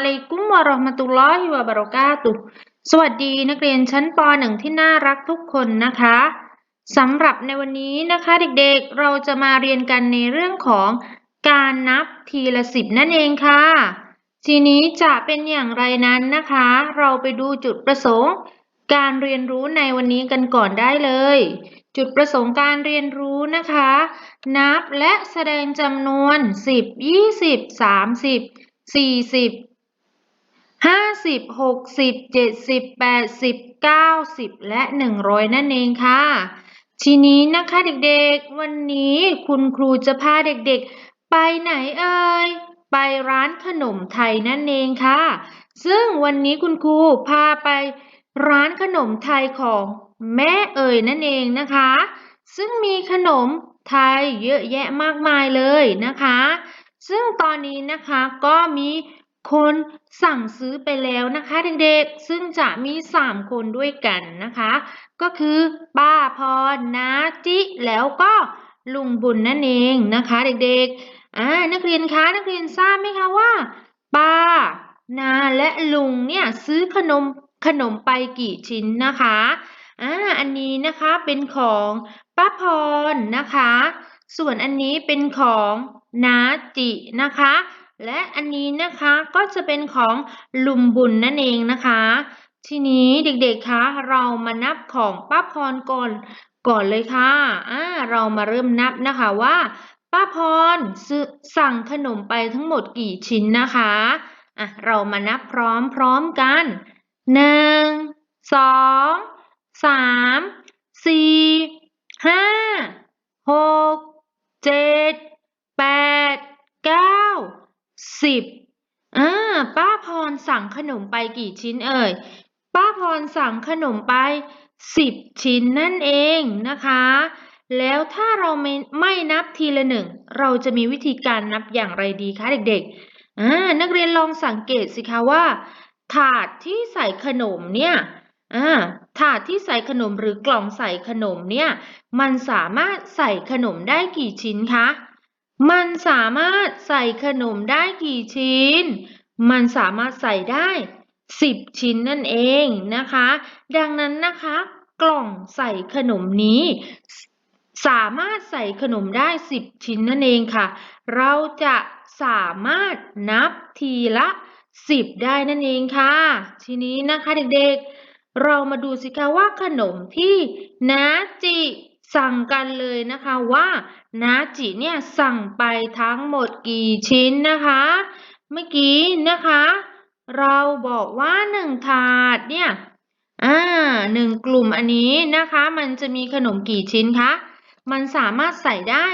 อะลัยกุมวะราะห์มะตุลลอฮิวะบะเราะกาตุสวัสดีนักเรียนชั้นป .1 ที่น่ารักทุกคนนะคะสำหรับในวันนี้นะคะเด็กๆ เราจะมาเรียนกันในเรื่องของการนับทีละสิบนั่นเองค่ะ ทีนี้จะเป็นอย่างไรนั้นนะคะ เราไปดูจุดประสงค์ การเรียนรู้ในวันนี้กันก่อนได้เลย จุดประสงค์การเรียนรู้นะคะ นับและแสดงจำนวน 10 20 30 40 50 60 70 80 90แปดสิบเก้าสิบและ100นั่นเองค่ะ ทีนี้นะคะเด็กๆ วันนี้คุณครูจะพาเด็กๆ ไปไหนเอ่ยไปร้านขนมไทยนั่นเองค่ะ ซึ่งวันนี้คุณครูพาไปร้านขนมไทยของแม่เอ่ยนั่นเองนะคะ ซึ่งมีขนมไทยเยอะแยะมากมายเลยนะคะ ซึ่งตอนนี้นะคะก็มี คนสั่งซื้อไปแล้วนะคะเด็กๆ ซึ่งจะมีสามคนด้วยกันนะคะ ก็คือป้าพรนาจิแล้วก็ลุงบุญนั่นเองนะคะ เด็กๆอ่านักเรียนคะนักเรียนทราบไหมคะว่า ป้านาและลุงเนี่ยซื้อขนมขนมไปกี่ชิ้นนะคะอ่าอันนี้นะคะเป็นของป้าพรนะคะ ส่วนอันนี้เป็นของนาจินะคะ และอันนี้นะคะก็จะเป็นของลุมบุญนั่นเองนะคะ ทีนี้เด็กๆคะเรามานับของป้าพรก่อนก่อนเลยค่ะอ่าเรามาเริ่มนับนะคะว่า ป้าพรสั่งขนมไปทั้งหมดกี่ชิ้นนะคะอะเรามานับพร้อมๆกันหนึ่งสองสามสี่ห้าหกเจ็ดแปดเก้า สิบอ่าป้าพรสั่งขนมไปกี่ชิ้นเอ่ย ป้าพรสั่งขนมไปสิบชิ้นนั่นเองนะคะ แล้วถ้าเราไม่ไม่นับทีละหนึ่ง เราจะมีวิธีการนับอย่างไรดีคะเด็กๆอ่านักเรียนลองสังเกตสิคะว่า ถาดที่ใส่ขนมเนี่ยอ่าถาดที่ใส่ขนมหรือกล่องใส่ขนมเนี่ย มันสามารถใส่ขนมได้กี่ชิ้นคะ มันสามารถใส่ขนมได้กี่ชิ้น มันสามารถใส่ได้สิบชิ้นนั่นเองนะคะ ดังนั้นนะคะ กล่องใส่ขนมนี้ สามารถใส่ขนมได้สิบชิ้นนั่นเองค่ะ เราจะสามารถนับทีละสิบได้นั่นเองค่ะ ทีนี้นะคะเด็กๆ เรามาดูสิคะว่าขนมที่นาจิ สั่งกันเลยนะคะว่านาจิเนี่ยสั่งไปทั้งหมดกี่ชิ้นนะคะ เมื่อกี้นะคะ เราบอกว่าหนึ่งถาดเนี่ยอ่าหนึ่งกลุ่มอันนี้นะคะ มันจะมีขนมกี่ชิ้นคะ มันสามารถใส่ได้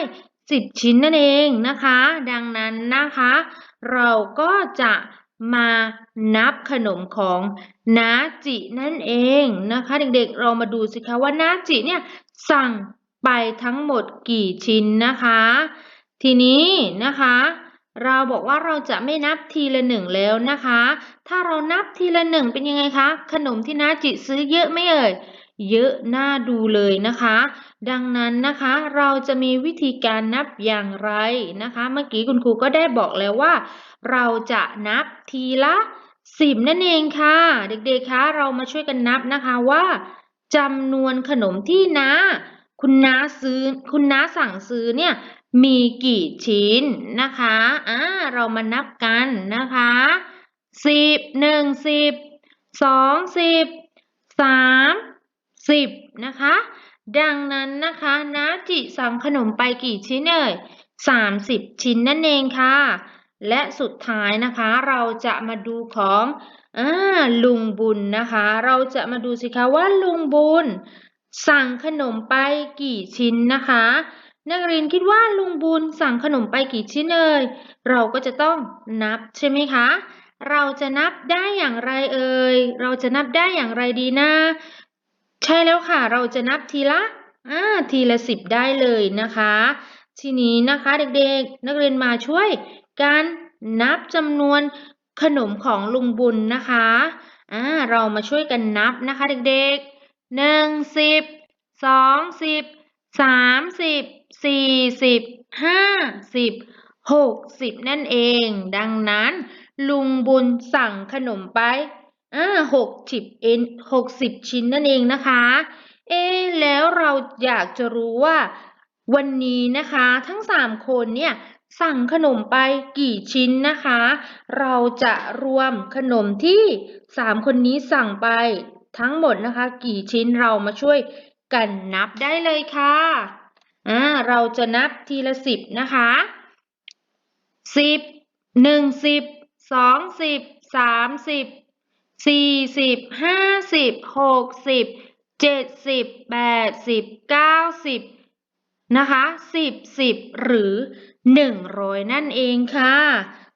สิบชิ้นนั่นเองนะคะ ดังนั้นนะคะ เราก็จะมานับขนมของนาจินั่นเองนะคะ เด็กๆ เรามาดูสิคะว่านาจิเนี่ย สั่งไปทั้งหมดกี่ชิ้นนะคะ ทีนี้นะคะ เราบอกว่าเราจะไม่นับทีละหนึ่งแล้วนะคะ ถ้าเรานับทีละหนึ่งเป็นยังไงคะ ขนมที่น้าจิซื้อเยอะไหมเอ่ยเยอะน่าดูเลยนะคะ ดังนั้นนะคะเราจะมีวิธีการนับอย่างไรนะคะ เมื่อกี้คุณครูก็ได้บอกแล้วว่า เราจะนับทีละสิบนั่นเองค่ะ เด็กๆคะเรามาช่วยกันนับนะคะว่า จำนวนขนมที่น้าคุณน้าซื้อคุณน้าสั่งซื้อเนี่ยมีกี่ชิ้นนะคะอ่าเรามานับกันนะคะสิบหนึ่งสิบสองสิบสามสิบนะคะ ดังนั้นนะคะนาจิสั่งขนมไปกี่ชิ้นเอ่ยสามสิบชิ้นนั่นเองค่ะ และสุดท้ายนะคะเราจะมาดูของอลุงบุญนะคะ เราจะมาดูสิคะว่าลุงบุญ สั่งขนมไปกี่ชิ้นนะคะ นักเรียนคิดว่าลุงบุญสั่งขนมไปกี่ชิ้นเอ่ยเราก็จะต้องนับใช่ไหมคะ เราจะนับได้อย่างไรเอ่ยเราจะนับได้อย่างไรดีนะ ใช่แล้วค่ะ เราจะนับทีละอ่าทีละสิบได้เลยนะคะ ทีนี้นะคะเด็กๆ นักเรียนมาช่วย การนับจำนวนขนมของลุงบุญนะคะอ่าเรามาช่วยกันนับนะคะเด็กๆหนึ่งสิบสองสิบสามสิบสี่สิบห้าสิบหกสิบนั่นเอง ดังนั้น ลุงบุญสั่งขนมไปอ่าหกสิบเอ็นหกสิบชิ้นนั่นเองนะคะ เอ๊แล้วเราอยากจะรู้ว่า วันนี้นะคะ ทั้งสามคนเนี่ย สั่งขนมไปกี่ชิ้นนะคะ เราจะรวมขนมที่สามคนนี้สั่งไปทั้งหมดนะคะ กี่ชิ้นเรามาช่วยกันนับได้เลยค่ะ อ่า เราจะนับทีละสิบนะคะสิบหนึ่งสิบสองสิบสามสิบสี่สิบห้าสิบหกสิบเจ็ดสิบแปดสิบเก้าสิบ นะคะสิบสิบหรือหนึ่งร้อยนั่นเองค่ะ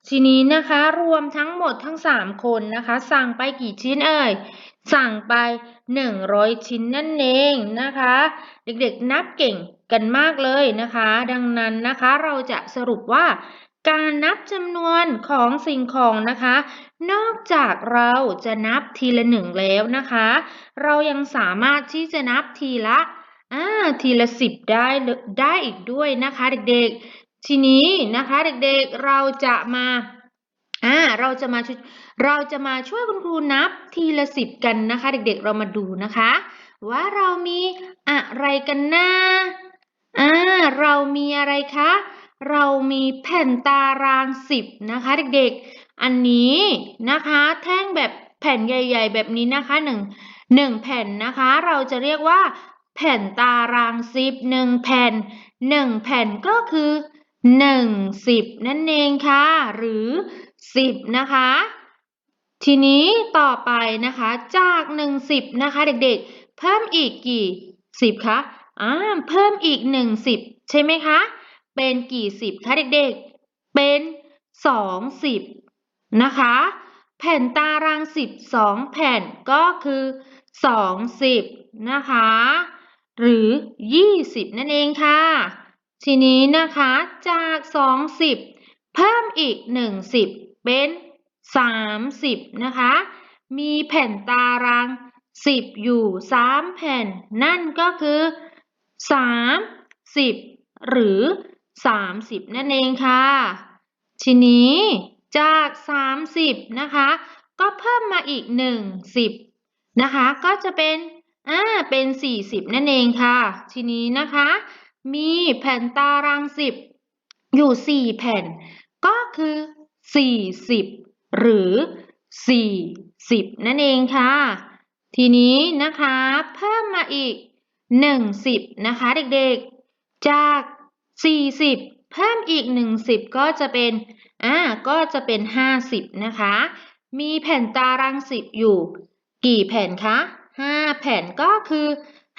ทีนี้นะคะรวมทั้งหมดทั้งสามคนนะคะ สั่งไปกี่ชิ้นเอ่ย สั่งไปหนึ่งร้อยชิ้นนั่นเองนะคะ เด็กๆนับเก่งกันมากเลยนะคะ ดังนั้นนะคะเราจะสรุปว่าการนับจำนวนของสิ่งของนะคะ นอกจากเราจะนับทีละหนึ่งแล้วนะคะ เรายังสามารถที่จะนับทีละ อ่าทีละสิบได้ได้อีกด้วยนะคะเด็กๆ ทีนี้นะคะเด็กๆเราจะมาอ่าเราจะมาช่วยเราจะมาช่วยคุณครูนับทีละสิบกันนะคะ เด็กๆเรามาดูนะคะ ว่าเรามีอะไรกันนะอ่าเรามีอะไรคะเรามีแผ่นตารางสิบนะคะเด็กๆ อันนี้นะคะแท่งแบบแผ่นใหญ่ ๆ แบบนี้นะคะหนึ่งหนึ่งแผ่นนะคะ เราจะเรียกว่า แผ่นตารางสิบหนึ่งแผ่นหนึ่งแผ่นก็คือหนึ่งสิบนั่นเองค่ะ หรือสิบนะคะ ทีนี้ต่อไปนะคะ จากหนึ่งสิบนะคะเด็กๆ เพิ่มอีกกี่สิบคะอ่าเพิ่มอีกหนึ่งสิบใช่ไหมคะ เป็นกี่สิบคะเด็กๆ เป็นสองสิบนะคะ แผ่นตารางสิบสองแผ่นก็คือสองสิบนะคะ หรือยี่สิบนั่นเองค่ะ ทีนี้นะคะจากสองสิบเพิ่มอีกหนึ่งสิบเป็นสามสิบนะคะ มีแผ่นตารางสิบอยู่สามแผ่น นั่นก็คือสามสิบหรือสามสิบนั่นเองค่ะ ทีนี้จากสามสิบนะคะ ก็เพิ่มมาอีกหนึ่งสิบนะคะ ก็จะเป็น อ่าเป็นสี่สิบนั่นเองค่ะ ทีนี้นะคะ มีแผ่นตารางสิบอยู่สี่แผ่น ก็คือสี่สิบหรือสี่สิบนั่นเองค่ะ ทีนี้นะคะ เพิ่มมาอีกหนึ่งสิบนะคะเด็กๆ จากสี่สิบเพิ่มอีกหนึ่งสิบก็จะเป็น อ่า ก็จะเป็นห้าสิบนะคะ มีแผ่นตารางสิบอยู่ กี่แผ่นคะ ห้าแผ่นก็คือ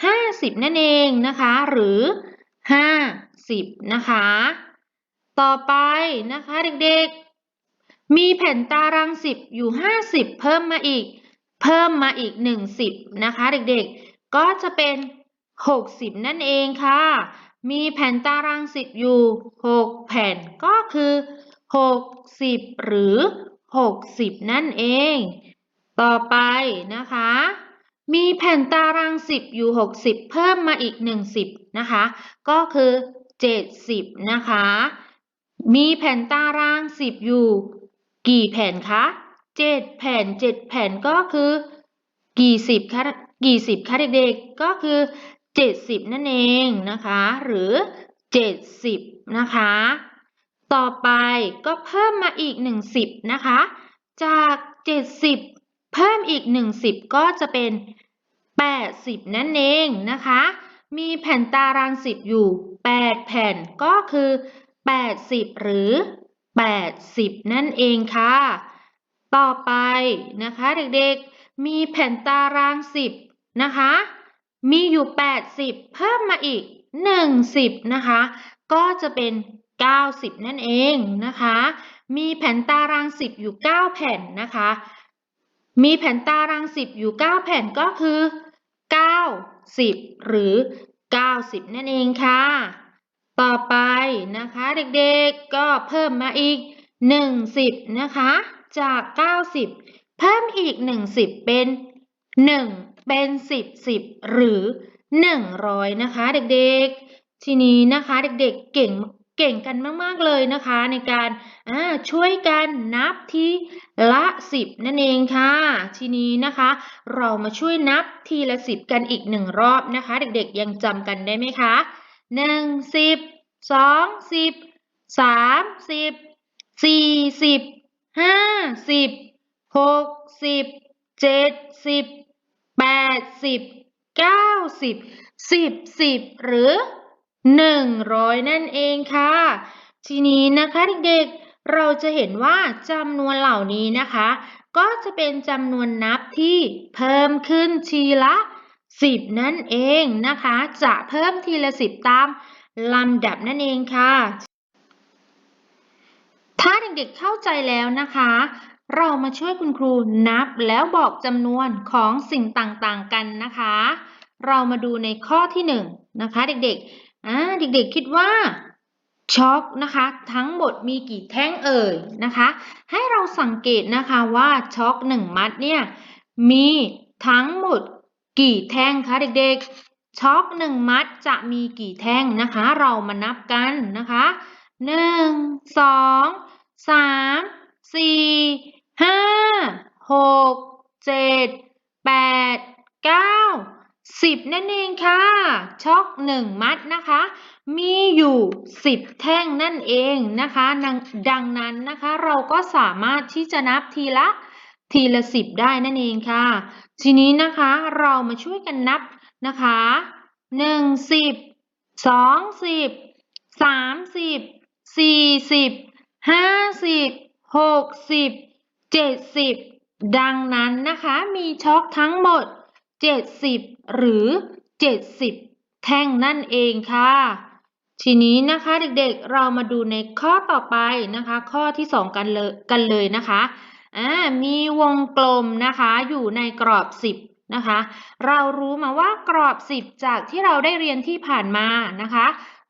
ห้าสิบนั่นเองนะคะ หรือห้าสิบนะคะ ต่อไปนะคะเด็กๆ มีแผ่นตารางสิบอยู่ห้าสิบเพิ่มมาอีก เพิ่มมาอีกหนึ่งสิบนะคะ เด็กๆ ก็จะเป็นหกสิบนั่นเองค่ะ มีแผ่นตารางสิบอยู่หกแผ่นก็คือหกสิบหรือหกสิบนั่นเอง ต่อไปนะคะ มีแผ่นตารางสิบอยู่หกสิบเพิ่มมาอีกหนึ่งสิบนะคะ ก็คือเจ็ดสิบนะคะ มีแผ่นตารางสิบอยู่ กี่แผ่นคะเจ็ดแผ่นเจ็ดแผ่นก็คือ กี่สิบคะกี่สิบคะเด็กๆ ก็คือเจ็ดสิบนั่นเองนะคะ หรือเจ็ดสิบนะคะ ต่อไปก็เพิ่มมาอีกหนึ่งสิบนะคะ จากเจ็ดสิบเพิ่มอีกหนึ่งสิบก็จะเป็น แปดสิบนั่นเองนะคะ มีแผ่นตารางสิบอยู่แปดแผ่นก็คือแปดสิบหรือแปดสิบนั่นเองค่ะ ต่อไปนะคะเด็กๆ มีแผ่นตารางสิบนะคะ มีอยู่แปดสิบเพิ่มมาอีกหนึ่งสิบนะคะ ก็จะเป็นเก้าสิบนั่นเองนะคะ มีแผ่นตารางสิบอยู่เก้าแผ่นนะคะ มีแผ่นตารางสิบอยู่เก้าแผ่นก็คือ เก้าสิบหรือเก้าสิบนั่นเองค่ะ ต่อไปนะคะเด็กๆก็เพิ่มมาอีกหนึ่งสิบนะคะ จากเก้าสิบเพิ่มอีกหนึ่งสิบเป็นหนึ่งเป็นสิบสิบหรือหนึ่งร้อยนะคะเด็กๆ ทีนี้นะคะเด็กๆเก่ง เก่งกันมาก ๆ เลยนะคะ ในการช่วยกันนับทีละสิบนั่นเองค่ะ ทีนี้นะคะ เรามาช่วยนับทีละสิบกันอีกหนึ่งรอบนะคะ เด็กๆ ยังจำกันได้ไหมคะหนึ่งสิบสองสิบสามสิบสี่สิบห้าสิบหกสิบเจ็ดสิบแปดสิบเก้าสิบสิบสิบหรือ หนึ่งร้อยนั่นเองค่ะ ทีนี้นะคะเด็กๆ เราจะเห็นว่าจำนวนเหล่านี้นะคะ ก็จะเป็นจำนวนนับที่เพิ่มขึ้นทีละสิบนั่นเองนะคะ จะเพิ่มทีละสิบตามลำดับนั่นเองค่ะ ถ้าเด็กๆเข้าใจแล้วนะคะ เรามาช่วยคุณครูนับแล้วบอกจำนวนของสิ่งต่างๆกันนะคะ เรามาดูในข้อที่หนึ่งนะคะ เด็กๆ อ่าเด็กๆคิดว่าช็อกนะคะทั้งหมดมีกี่แท่งเอ่ยนะคะ ให้เราสังเกตนะคะว่าช็อกหนึ่งมัดเนี่ยมีทั้งหมดกี่แท่งคะเด็กๆช็อกหนึ่งมัดจะมีกี่แท่งนะคะ เรามานับกันนะคะหนึ่งสองสามสี่ห้าหกเจ็ดแปดเก้า สิบนั่นเองค่ะ ช็อกหนึ่งมัดนะคะ มีอยู่สิบแท่งนั่นเองนะคะดังนั้นนะคะเราก็สามารถที่จะนับทีละทีละสิบได้นั่นเองค่ะ ทีนี้นะคะเรามาช่วยกันนับนะคะหนึ่งสิบสองสิบสามสิบสี่สิบห้าสิบหกสิบเจ็ดสิบดังนั้นนะคะมีช็อกทั้งหมด เจ็ดสิบหรือเจ็ดสิบแท่งนั่นเองค่ะ ทีนี้นะคะเด็กๆเรามาดูในข้อต่อไปนะคะ ข้อที่สองกันเลยกันเลยนะคะอ่ามีวงกลมนะคะอยู่ในกรอบสิบนะคะ เรารู้มาว่ากรอบสิบจากที่เราได้เรียนที่ผ่านมานะคะ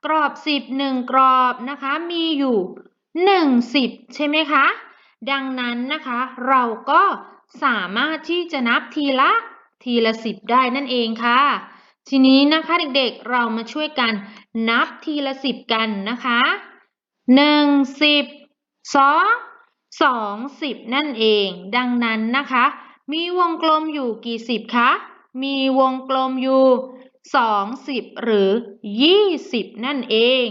กรอบสิบหนึ่งกรอบนะคะมีอยู่หนึ่งสิบใช่ไหมคะ ดังนั้นนะคะเราก็สามารถที่จะนับทีละ ทีละสิบได้นั่นเองค่ะ ทีนี้นะคะเด็กๆเรามาช่วยกันนับทีละสิบกันนะคะหนึ่งสิบสองสองสิบนั่นเอง ดังนั้นนะคะ มีวงกลมอยู่กี่สิบคะมีวงกลมอยู่สองสิบหรือยี่สิบนั่นเอง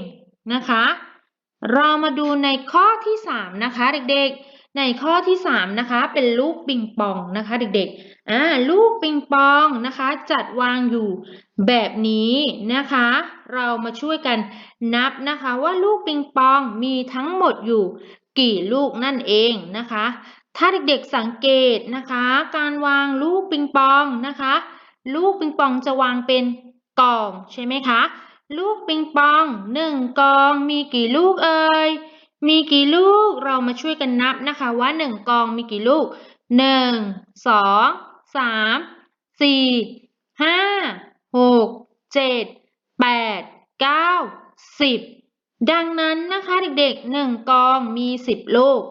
นะคะ เรามาดูในข้อที่สามนะคะเด็กๆ ในข้อที่สามนะคะ เป็นลูกปิงปองนะคะเด็กๆ อ่าลูกปิงปองนะคะ จัดวางอยู่แบบนี้นะคะ เรามาช่วยกันนับนะคะว่าลูกปิงปองมีทั้งหมดอยู่กี่ลูกนั่นเองนะคะ ถ้าเด็กๆสังเกตนะคะ การวางลูกปิงปองนะคะ ลูกปิงปองจะวางเป็นกล่องใช่ไหมคะ ลูกปิงปองหนึ่งกองมีกี่ลูกเอ่ย มีกี่ลูกเรามาช่วยกันนับนะคะว่าหนึ่งกองมีกี่ลูกหนึ่งสองสามสี่ห้าหกเจ็ดแปดเก้าสิบดังนั้นนะคะเด็กๆหนึ่งกองมีสิบลูก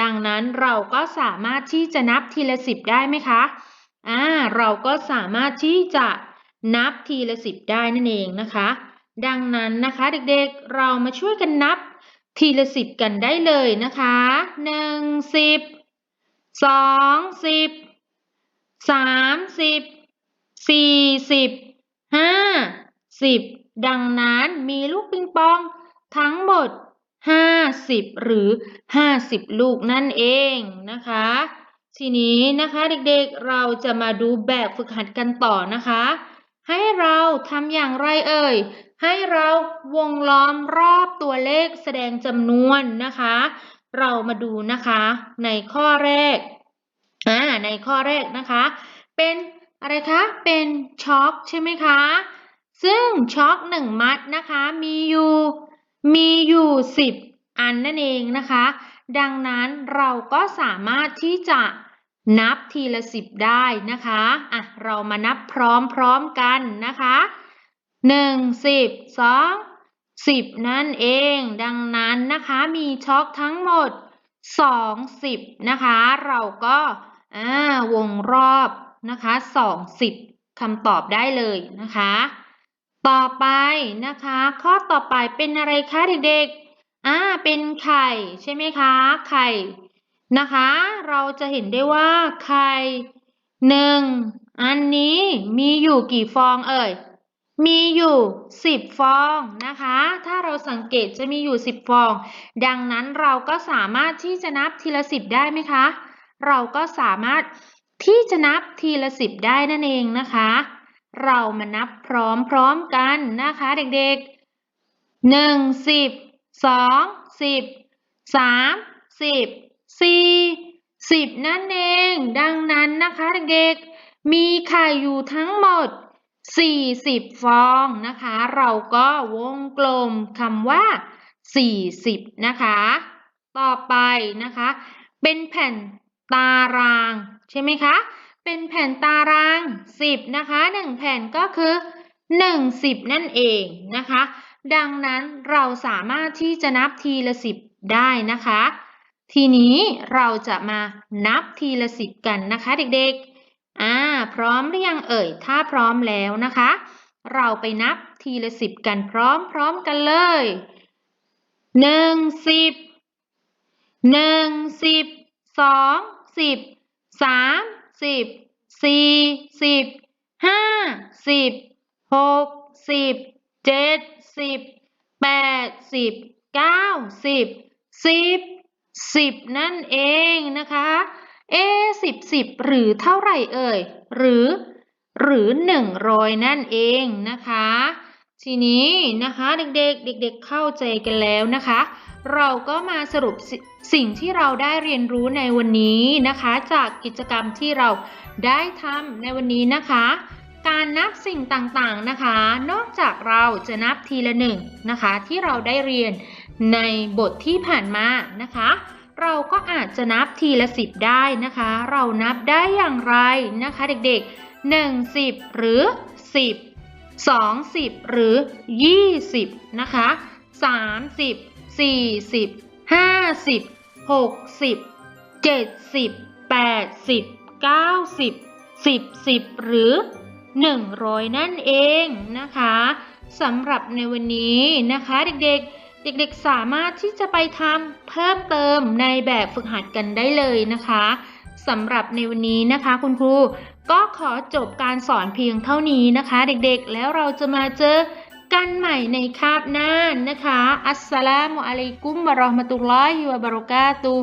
ดังนั้นเราก็สามารถที่จะนับทีละสิบได้ไหมคะอ่าเราก็สามารถที่จะนับทีละสิบได้นั่นเองนะคะ ดังนั้นนะคะเด็กๆ เรามาช่วยกันนับ ทีละสิบกันได้เลยนะคะหนึ่งสิบสองสิบสามสิบสี่สิบห้าสิบดังนั้นมีลูกปิงปองทั้งหมดห้าสิบหรือห้าสิบลูกนั่นเองนะคะ ทีนี้นะคะเด็กๆเราจะมาดูแบบฝึกหัดกันต่อนะคะ ให้เราทำอย่างไรเอ่ย ให้เราวงล้อมรอบตัวเลขแสดงจำนวนนะคะ เรามาดูนะคะในข้อแรกอ่าในข้อแรกนะคะ เป็นอะไรคะ เป็นช็อคใช่ไหมคะ ซึ่งช็อคหนึ่งมัดนะคะ มีอยู่มีอยู่สิบอันนั่นเองนะคะ ดังนั้นเราก็สามารถที่จะนับทีละสิบได้นะคะอะเรามานับพร้อมๆกันนะคะ หนึ่งสิบสองสิบนั่นเอง ดังนั้นนะคะมีช็อคทั้งหมดสองสิบนะคะ เราก็าวงรอบนะคะสองสิบคำตอบได้เลยนะคะ ต่อไปนะคะ ข้อต่อไปเป็นอะไรคะเด็กๆอ่าเป็นไข่ใช่ไหมคะไข่นะคะ เราจะเห็นได้ว่าไข่หนึ่งอันนี้มีอยู่กี่ฟองเอ่ย มีอยู่สิบฟองนะคะ ถ้าเราสังเกตจะมีอยู่สิบฟอง ดังนั้นเราก็สามารถที่จะนับทีละสิบได้ไหมคะ เราก็สามารถที่จะนับทีละสิบได้นั่นเองนะคะ เรามานับพร้อมๆกันนะคะเด็กๆหนึ่งสิบสองสิบสามสิบสี่สิบนั่นเอง ดังนั้นนะคะเด็กๆ มีไข่อยู่ทั้งหมด 40 ฟองนะคะ เราก็วงกลมคำว่า 40 นะคะ ต่อไปนะคะ เป็นแผ่นตารางใช่ไหมคะ เป็นแผ่นตาราง 10 นะคะ 1 แผ่นก็คือ 1 10 นั่นเองนะคะ ดังนั้นเราสามารถที่จะนับทีละ 10 ได้นะคะ ทีนี้เราจะมานับทีละ 10 กันนะคะเด็กๆ อ่า ร้อมหรือยังเอ่ย ถ้าพร้อมแล้วนะคะ เราไปนับทีละ10กันพร้อมๆกันเลยหนึ่งสิบหนึ่งสิบสองสิบสามสิบสี่สิบห้าสิบหกสิบเจ็ดสิบแปดสิบเก้าสิบสิบสิบนั่นเองนะคะ เอสิบสิบหรือเท่าไหร่เอ่ย หรือ หรือหนึ่งร้อยนั่นเองนะคะ ทีนี้นะคะเด็กๆเด็กๆเข้าใจกันแล้วนะคะ เราก็มาสรุปสสิ่งที่เราได้เรียนรู้ในวันนี้นะคะ จากกิจกรรมที่เราได้ทำในวันนี้นะคะ การนับสิ่งต่างๆนะคะ นอกจากเราจะนับทีละหนึ่งนะคะ ที่เราได้เรียนในบทที่ผ่านมานะคะ เราก็อาจจะนับทีละสิบได้นะคะ เรานับได้อย่างไรนะคะเด็กๆหนึ่งสิบหรือสิบสองสิบหรือยี่สิบนะคะสามสิบสี่สิบห้าสิบหกสิบเจ็ดสิบแปดสิบเก้าสิบสิบสิบหรือหนึ่งร้อยนั่นเองนะคะสำหรับในวันนี้นะคะเด็กๆ เด็กๆสามารถที่จะไปทำเพิ่มเติมในแบบฝึกหัดกันได้เลยนะคะสำหรับในวันนี้นะคะ คุณครูก็ขอจบการสอนเพียงเท่านี้นะคะ เด็กๆ แล้วเราจะมาเจอกันใหม่ในคาบหน้านะคะ อัสสลามุอะลัยกุมบะรอห์มะตุลลอฮิวะบะเราะกาตุ